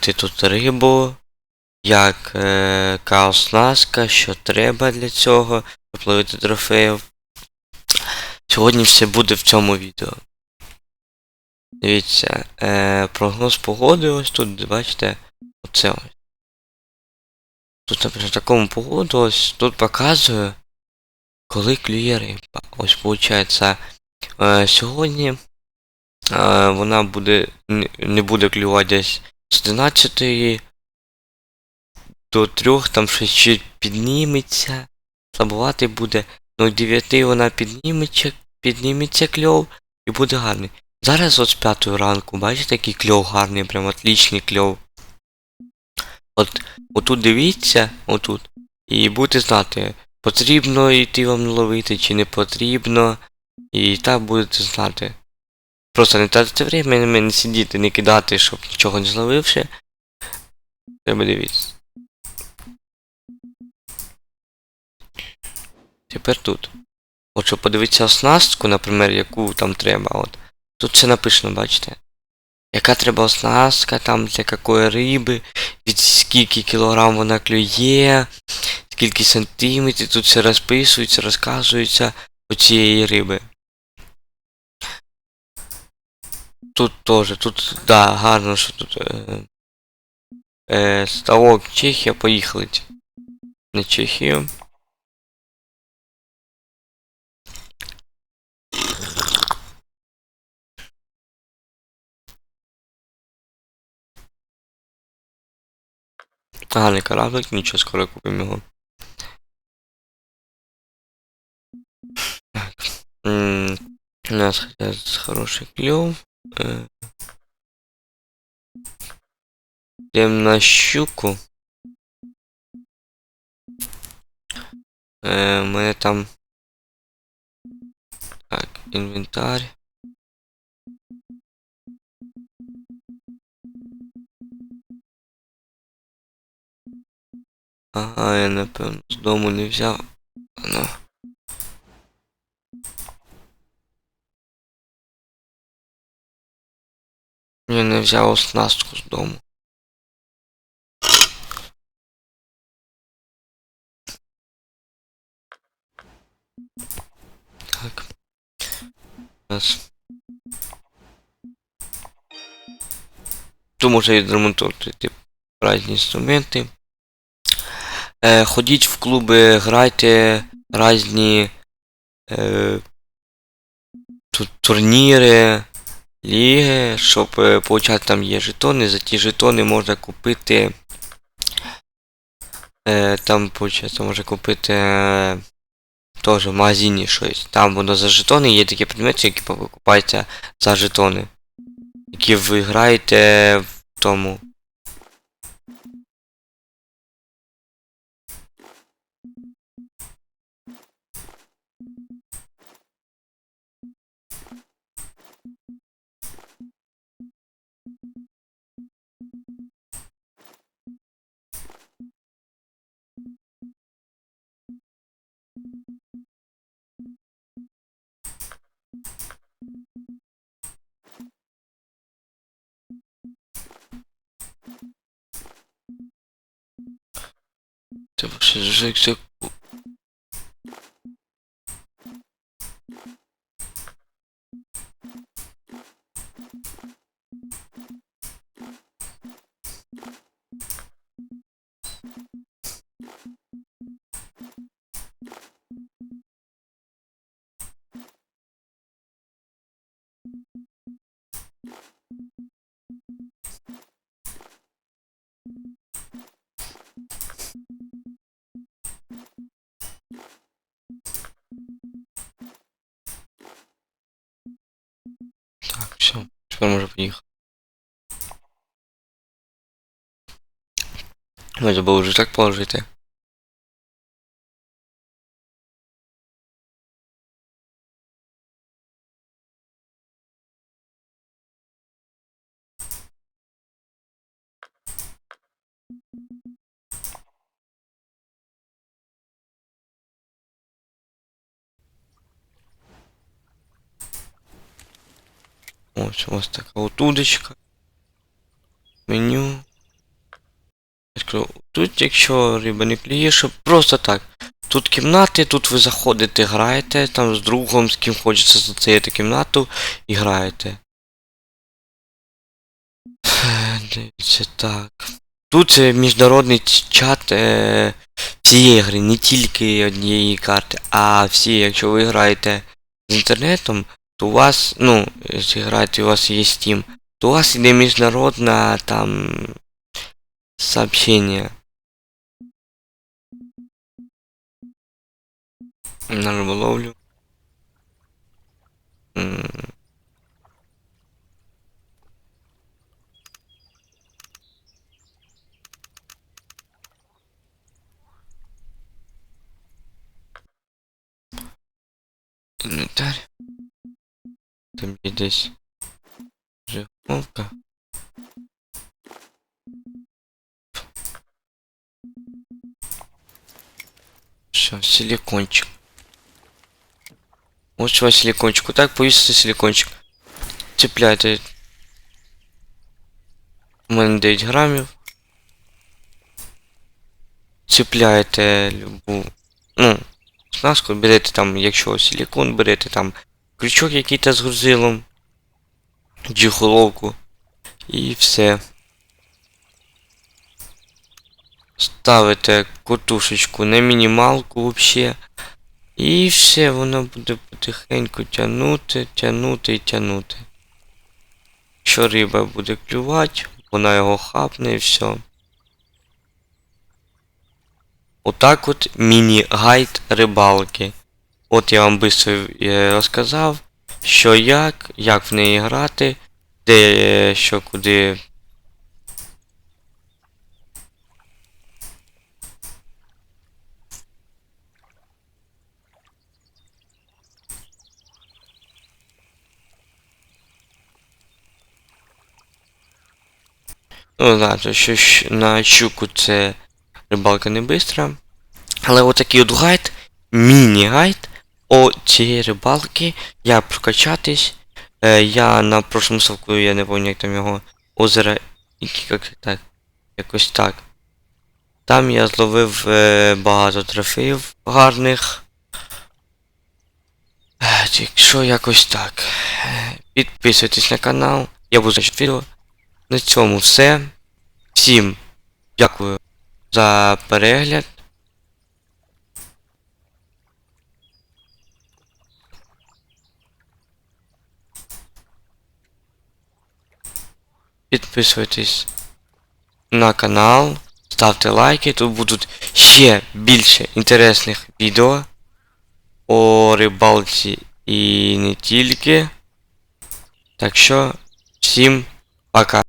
ловити тут рибу, як е, оснастка, що треба для цього, щоб ловити трофеїв. Сьогодні все буде в цьому відео. Дивіться, е, прогноз погоди ось тут, бачите, оце ось. Тут, наприклад, такому погоду ось тут показує, коли клює риба. Ось виходить, е, сьогодні е, вона буде, не буде клювати десь з 11 до 3, там щось підніметься, слабувати буде. Ну, 9 вона підніметься, підніметься кльов і буде гарний. Зараз от з 5 ранку, бачите, який кльов гарний, прям отличний кльов. От, отут дивіться, отут, і будете знати, потрібно йти вам ловити чи не потрібно, і так будете знати. Просто не тратити время, не сидіти, не кидати, щоб нічого не зловивши. Треба дивитися. Тепер тут. От щоб подивитися оснастку, наприклад, яку там треба. От. Тут все написано, бачите? Яка треба оснастка, там для якої риби, від скільки кілограм вона клює, скільки сантиметрів, тут все розписується, розказується у цієї риби. Тут теж, тут, да, гарно, що тут. Е, е, ставок Чехія, поїхали. На Чехію. Гарний кораблик, нічого, скоро купимо його. У нас хотя хороший кльов. Йдемо на щуку. Е, мене там. Так, інвентар. Ага, я напевно з дому не взяв. Ну. Я не взяв оснастку з дому. Так. Зараз. Тут може відремонтувати різні інструменти. Е, ходіть в клуби, грайте різні е, турніри, ліги, щоб е, получати там є жетони. За ті жетони можна купити. Е, там, получається, можна купити е, теж в магазині щось. Там воно за жетони є такі предмети, які покупаються за жетони. Які ви граєте в тому. Треба ще вже Так, все, тепер може поїхати. Ми забув вже так положити. Ось у вас така от удочка. Меню. тут, якщо риба не щоб просто так. Тут кімнати, тут ви заходите, граєте, там з другом, з ким хочеться зацеяти кімнату і граєте. Е, Дивіться так. Тут е, міжнародний чат е, цієї гри, не тільки однієї карти, а всі, якщо ви граєте з інтернетом, то у вас, ну, якщо граєте, у вас є Steam, то у вас іде міжнародна там сообщение. На риболовлю. М. Інвентар. Є десь жиговка. Все, силикончик. Вот что силикончик. Вот так повісити силикончик. Цепляйте. У мене 9 грамів. Цепляєте любу. Ну, оснастку берете там, якщо силикон, берете там крючок який-то з грузилом. Чи головку. І все. Ставите котушечку на мінімалку вообще. І все, воно буде потихеньку тягнути, тягнути і тягнути. Якщо риба буде клювати, вона його хапне і все. Отак от міні-гайд рибалки. От я вам швидко розказав, що як, як в неї грати, де е, що куди Ну то що на щуку це рибалка не бистра. Але отакий от гайд, міні-гайд о цієї рибалки, як прокачатись. Е, я на прошлому совку, я не пам'ятаю, як там його озеро, які- як так, якось так. Там я зловив е, багато трофеїв гарних. Е, Якщо якось так. Е, Підписуйтесь на канал. Я буду значить відео. На цьому все. Всім дякую за перегляд. Підписуйтесь на канал, ставте лайки, тут будуть ще більше інтересних відео о рибалці і не тільки. Так що всім пока.